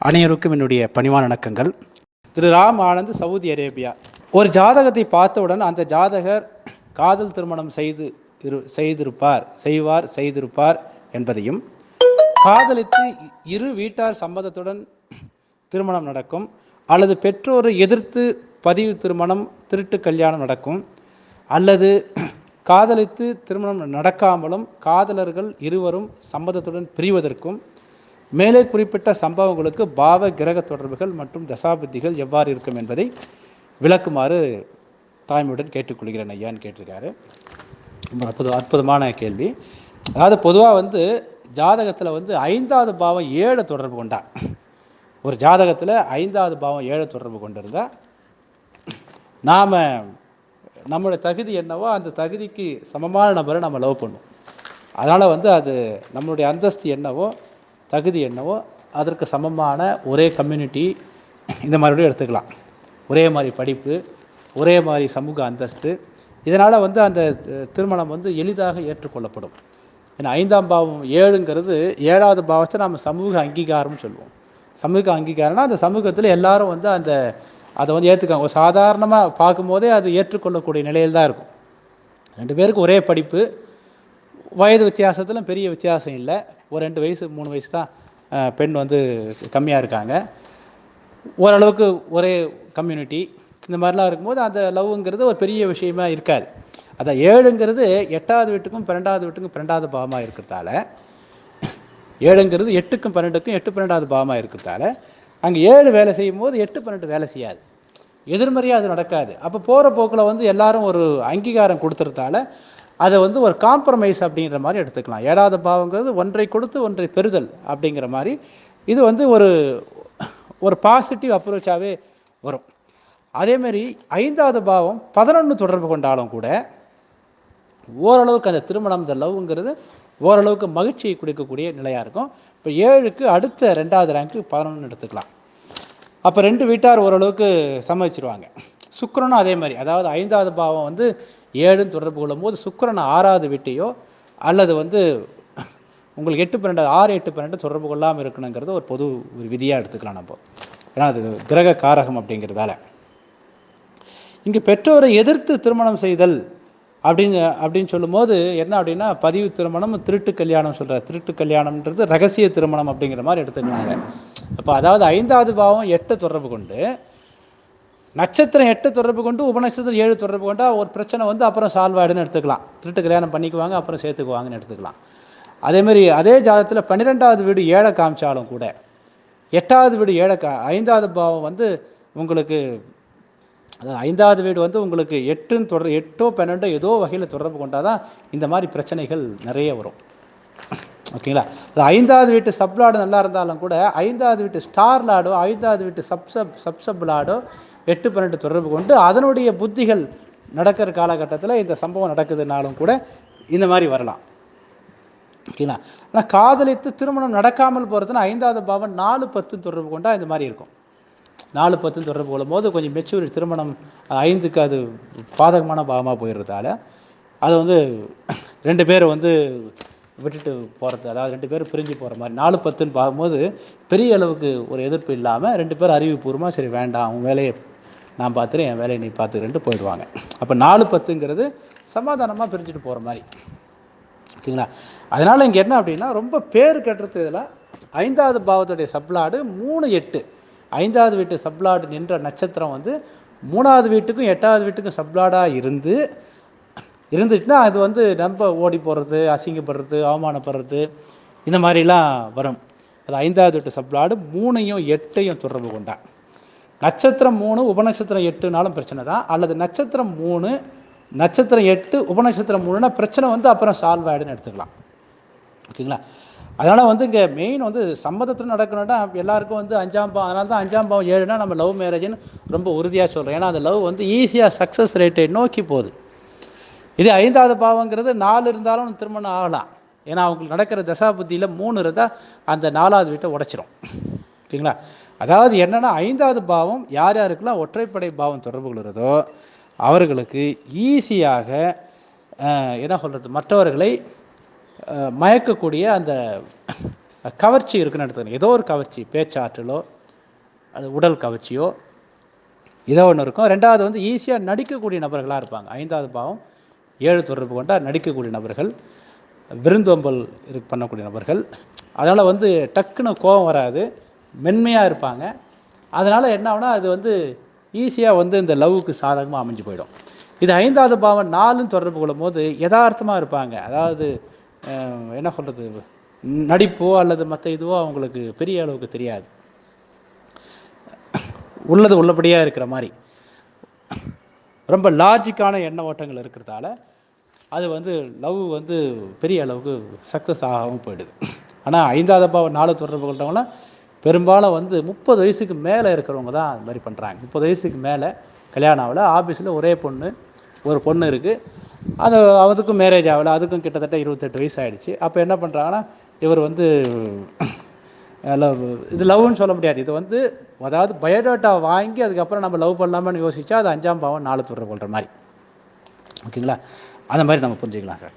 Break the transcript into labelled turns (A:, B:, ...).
A: அனைவருக்கும் என்னுடைய பணிவான வணக்கங்கள். Thiru Ram Anand Saudi Arabia. ஒரு ஜாதகத்தை பார்த்தவுடன் அந்த ஜாதகர் காதல் திருமணம் செய்து இரு செய்திருப்பார் செய்வார் செய்திருப்பார் என்பதையும் காதலித்து இரு வீட்டார் சம்மதத்துடன் திருமணம் நடக்கும் அல்லது பெற்றோரை எதிர்த்து பதிவு திருமணம் திருட்டு கல்யாணம் நடக்கும் அல்லது காதலித்து திருமணம் நடக்காமலும் காதலர்கள் இருவரும் சம்மதத்துடன் பிரிவதற்கும் மேலே குறிப்பிட்ட சம்பவங்களுக்கு பாவ கிரக தொடர்புகள் மற்றும் தசாபுத்திகள் எவ்வாறு இருக்கும் என்பதை விளக்குமாறு தாய்மையுடன் கேட்டுக்கொள்கிறேன் ஐயான்னு கேட்டிருக்காரு. ரொம்ப அற்புத அற்புதமான கேள்வி. அதாவது பொதுவாக வந்து ஜாதகத்தில் வந்து ஐந்தாவது பாவம் ஏழை தொடர்பு கொண்டா ஒரு ஜாதகத்தில் ஐந்தாவது பாவம் ஏழை தொடர்பு கொண்டிருந்தா நாம் நம்மளுடைய தகுதி என்னவோ அந்த தகுதிக்கு சமமான நபரை நம்ம லவ் பண்ணுவோம். அதனால் வந்து அது நம்மளுடைய அந்தஸ்து என்னவோ தகுதி என்னவோ அதற்கு சமமான ஒரே கம்யூனிட்டி இந்த மாதிரி எடுத்துக்கலாம். ஒரே மாதிரி படிப்பு ஒரே மாதிரி சமூக அந்தஸ்து. இதனால் வந்து அந்த திருமணம் வந்து எளிதாக ஏற்றுக்கொள்ளப்படும். ஏன்னா ஐந்தாம் பாவம் ஏழுங்கிறது ஏழாவது பாவத்தை நம்ம சமூக அங்கீகாரம்னு சொல்லுவோம். சமூக அங்கீகாரம்னா அந்த சமூகத்தில் எல்லாரும் வந்து அந்த அதை வந்து ஏற்றுக்காங்க சாதாரணமாக பார்க்கும்போதே அது ஏற்றுக்கொள்ளக்கூடிய நிலையில் தான் இருக்கும். ரெண்டு பேருக்கும் ஒரே படிப்பு வயது வித்தியாசத்திலும் பெரிய வித்தியாசம் இல்லை. ஒரு ரெண்டு வயசு மூணு வயசு தான் பெண் வந்து கம்மியாக இருக்காங்க. ஓரளவுக்கு ஒரே கம்யூனிட்டி. இந்த மாதிரிலாம் இருக்கும்போது அந்த லவ்ங்கிறது ஒரு பெரிய விஷயமா இருக்காது. அதான் ஏழுங்கிறது எட்டாவது வீட்டுக்கும் பன்னெண்டாவது வீட்டுக்கும் பன்னெண்டாவது பாவமாக இருக்கிறதால ஏழுங்கிறது எட்டுக்கும் பன்னெண்டுக்கும் எட்டு பன்னெண்டாவது பாவமாக இருக்கிறதால அங்கே ஏழு வேலை செய்யும் போது எட்டு பன்னெண்டு வேலை செய்யாது. எதிர்மறையாக அது நடக்காது. அப்போ போகிற போக்கில் வந்து எல்லாரும் ஒரு அங்கீகாரம் கொடுத்துறதால அதை வந்து ஒரு காம்ப்ரமைஸ் அப்படிங்கிற மாதிரி எடுத்துக்கலாம். ஏழாவது பாவங்கிறது ஒன்றை கொடுத்து ஒன்றை பெறுதல் அப்படிங்கிற மாதிரி. இது வந்து ஒரு ஒரு பாசிட்டிவ் அப்ரோச்சாகவே வரும். அதேமாரி ஐந்தாவது பாவம் பதினொன்று தொடர்பு கொண்டாலும் கூட ஓரளவுக்கு அந்த திருமணம் இந்த லவ்ங்கிறது ஓரளவுக்கு மகிழ்ச்சியை கொடுக்கக்கூடிய நிலையாக இருக்கும். இப்போ ஏழுக்கு அடுத்த ரெண்டாவது ரேங்க்கு பதினொன்று எடுத்துக்கலாம். அப்போ ரெண்டு வீட்டார் ஓரளவுக்கு சம்மதிச்சிருவாங்க. சுக்கரனும் அதே மாதிரி. அதாவது ஐந்தாவது பாவம் வந்து ஏழுன்னு தொடர்பு கொள்ளும் போது ஆறாவது வீட்டையோ அல்லது வந்து உங்களுக்கு எட்டு பன்னெண்டு ஆறு எட்டு பன்னெண்டு தொடர்பு கொள்ளாமல் இருக்கணுங்கிறது ஒரு பொது ஒரு விதியாக எடுத்துக்கலாம் நம்ம. ஏன்னா அது கிரக காரகம் அப்படிங்கிறதால. இங்கே பெற்றோரை எதிர்த்து திருமணம் செய்தல் அப்படின்னு அப்படின்னு சொல்லும்போது என்ன அப்படின்னா பதிவு திருமணம் திருட்டு கல்யாணம் சொல்கிற திருட்டு கல்யாணம்ன்றது ரகசிய திருமணம் அப்படிங்கிற மாதிரி எடுத்துக்கிறாங்க அப்போ அதாவது ஐந்தாவது பாவம் எட்டு தொடர்பு கொண்டு நட்சத்திரம் எட்டு தொடர்பு கொண்டு உபநட்சத்திரம் ஏழு தொடர்பு கொண்டா ஒரு பிரச்சனை வந்து அப்புறம் சால்வ் ஆகிடுன்னு எடுத்துக்கலாம். திருட்டு கல்யாணம் பண்ணிக்குவாங்க அப்புறம் சேர்த்துக்குவாங்கன்னு எடுத்துக்கலாம். அதேமாரி அதே ஜாதத்தில் பன்னிரெண்டாவது வீடு ஏழை காமிச்சாலும் கூட எட்டாவது வீடு ஏழை கா ஐந்தாவது பாவம் வந்து உங்களுக்கு அதாவது ஐந்தாவது வீடு வந்து உங்களுக்கு எட்டுன்னு தொடர் எட்டோ பன்னெண்டோ ஏதோ வகையில் தொடர்பு கொண்டால் தான் இந்த மாதிரி பிரச்சனைகள் நிறைய வரும். ஓகேங்களா? அது ஐந்தாவது வீட்டு சப் லாடு நல்லா இருந்தாலும் கூட ஐந்தாவது வீட்டு ஸ்டார் லாடோ ஐந்தாவது வீட்டு sub sub sub sub lord எட்டு பன்னெண்டு தொடர்பு கொண்டு அதனுடைய புத்திகள் நடக்கிற காலகட்டத்தில் இந்த சம்பவம் நடக்குதுனாலும் கூட இந்த மாதிரி வரலாம். ஓகேங்களா? ஆனால் காதலித்து திருமணம் நடக்காமல் போகிறதுனா ஐந்தாவது பாவம் நாலு பத்து தொடர்பு கொண்டா இந்த மாதிரி இருக்கும். நாலு பத்து தொடர்பு கொள்ளும் போது கொஞ்சம் மெச்சூரி திருமணம் ஐந்துக்கு அது பாதகமான பாவமாக போயிடுறதால அது வந்து ரெண்டு பேர் வந்து விட்டுட்டு போகிறது அதாவது ரெண்டு பேரும் பிரிஞ்சு போகிற மாதிரி நாலு பத்துன்னு பார்க்கும்போது பெரிய அளவுக்கு ஒரு எதிர்ப்பு இல்லாமல் ரெண்டு பேரும் அறிவுபூர்வமாக சரி வேண்டாம் உன் வேலையை நான் பார்த்துட்டு என் வேலையை நீ பார்த்துக்கிறேன்ட்டு போயிடுவாங்க. அப்போ நாலு பத்துங்கிறது சமாதானமாக பிரிஞ்சுட்டு போகிற மாதிரி. ஓகேங்களா? அதனால் இங்கே என்ன அப்படின்னா ரொம்ப பேர் கட்டுறது இதில் ஐந்தாவது பாவத்துடைய சப்ளாடு மூணு எட்டு. ஐந்தாவது வீட்டு சப்ளாடு நின்ற நட்சத்திரம் வந்து மூணாவது வீட்டுக்கும் எட்டாவது வீட்டுக்கும் சப்ளாடாக இருந்து இருந்துச்சுன்னா அது வந்து நம்ம ஓடி போகிறது அசிங்கப்படுறது அவமானப்படுறது இந்த மாதிரிலாம் வரும். அது ஐந்தாவது எட்டு சப்ளாடு மூணையும் எட்டையும் தொடர்பு கொண்டா. நட்சத்திரம் மூணு உபநட்சத்திரம் எட்டுனாலும் பிரச்சனை தான். அல்லது நட்சத்திரம் மூணு நட்சத்திரம் எட்டு உபநட்சத்திரம் மூணுனா பிரச்சனை வந்து அப்புறம் சால்வ் ஆகிடுன்னு எடுத்துக்கலாம். ஓகேங்களா? அதனால் வந்து இங்கே மெயின் வந்து சம்மதத்தில் நடக்கணும்னா எல்லாருக்கும் வந்து அஞ்சாம் பாவம் அதனால தான் அஞ்சாம் பாவம் ஏழுனா நம்ம லவ் மேரேஜ்னு ரொம்ப உறுதியாக சொல்கிறோம் ஏன்னா அந்த லவ் வந்து ஈஸியாக சக்ஸஸ் ரேட்டை நோக்கி போகுது. இது ஐந்தாவது பாவங்கிறது நாலு இருந்தாலும் திருமணம் ஆகலாம். ஏன்னா அவங்களுக்கு நடக்கிற தசா புத்தியில் மூணு இருந்தால் அந்த நாலாவது வீட்டை உடச்சிரும். ஓகேங்களா அதாவது என்னென்னா ஐந்தாவது பாவம் யார் யாருக்கெல்லாம் ஒற்றைப்படை பாவம் தொடர்பு கொள்கிறதோ அவர்களுக்கு ஈஸியாக என்ன சொல்கிறது மற்றவர்களை மயக்கக்கூடிய அந்த கவர்ச்சி இருக்குன்னு எடுத்துக்கணும் ஏதோ ஒரு கவர்ச்சி பேச்சாற்றலோ அது உடல் கவர்ச்சியோ இதோ ஒன்று இருக்கும். ரெண்டாவது வந்து ஈஸியாக நடிக்கக்கூடிய நபர்களாக இருப்பாங்க. ஐந்தாவது பாவம் ஏழு தொடர்பு கொண்டால் நடிக்கக்கூடிய நபர்கள் விருந்தோம்பல் இரு பண்ணக்கூடிய நபர்கள். அதனால் வந்து டக்குன்னு கோபம் வராது மென்மையாக இருப்பாங்க. அதனால் என்ன ஆகுனா அது வந்து ஈஸியாக வந்து இந்த லவ்வுக்கு சாதகமாக அமைஞ்சு போயிடும். இது ஐந்தாவது பாவம் நாலுன்னு தொடர்பு கொள்ளும் போது யதார்த்தமாக இருப்பாங்க. அதாவது என்ன சொல்கிறது நடிப்போ அல்லது மற்ற இதுவோ அவங்களுக்கு பெரிய அளவுக்கு தெரியாது. உள்ளது உள்ளபடியாக இருக்கிற மாதிரி. ரொம்ப லாஜிக்கான எண்ண ஓட்டங்கள் இருக்கிறதால அது வந்து லவ் வந்து பெரிய அளவுக்கு சக்ஸஸ் ஆகாமல் போயிடுது. ஆனால் ஐந்தாவது பாவம் நாலு தொடர்பு கொண்டவங்களாம் பெரும்பாலும் வந்து முப்பது வயசுக்கு மேலே இருக்கிறவங்க தான் அது மாதிரி பண்ணுறாங்க முப்பது வயசுக்கு மேலே கல்யாணம் ஆகல ஆஃபீஸில் ஒரே பொண்ணு ஒரு பொண்ணு இருக்குது அது அதுக்கும் மேரேஜ் ஆகலை அதுக்கும் கிட்டத்தட்ட இருபத்தெட்டு வயசு ஆகிடுச்சு அப்போ என்ன பண்ணுறாங்கன்னா இவர் வந்து லவ் இது லவ்னு சொல்ல முடியாது. இது வந்து அதாவது பயோடேட்டா வாங்கி அதுக்கப்புறம் நம்ம லவ் பண்ணலாமான்னு யோசிச்சா அது அஞ்சாம் பாவம் நாலு தொடர்பு கொள்கிற மாதிரி. ஓகேங்களா? அந்த மாதிரி நம்ம புரிஞ்சுக்கலாம் சார்.